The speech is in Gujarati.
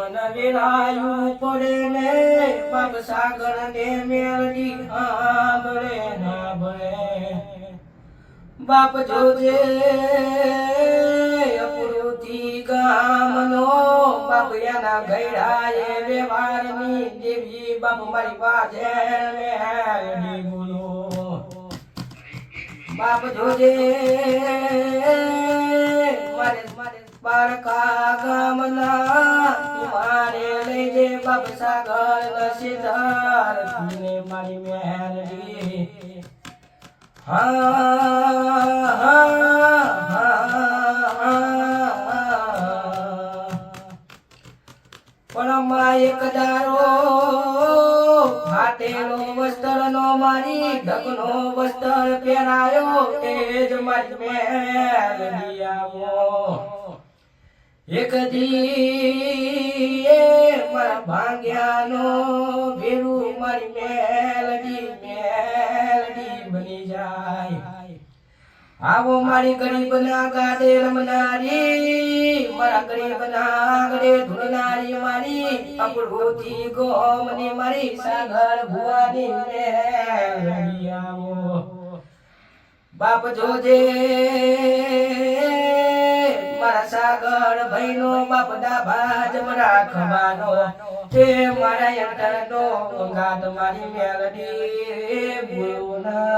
મન વેરાયું પડે ને બાપ સાગર ને મેલડી આંગળે ના ભળે બાપ જોજે અપરુથી ગામનો, બાપ એના ગયડા એ વ્યવહારની દેવી બાપ મારી પાસે મેલડી બોલો બાપ જોજે બાળકા ગામના મારે લઈ જે બાપ સાગર સિદ્ધાર તુને મારી મેલડી પણ માં એક દારો ફાટેલો વસ્ત્ર નો મારી ઢગનો વસ્ત્ર પહેરાયો એ જ મારી આવો એક દી એ મારા ભાંગ્યાનો ભેરું મારી મેલડી મેલડી બની જાય. આવો મારી ગરીબ ના ગાડે રમનારી, મારા ગરીબ ના આંગણે ધૂળનારી મારી અપડોથી ગોમની મારી સાગર ભુવાની મેલડી આવો. બાપ જોજે સાગર ભૈનો બાપ દાભા જમરા ખવાનો તે મારા યંત્રનો ગાત મારી મેલડી. બોલો ના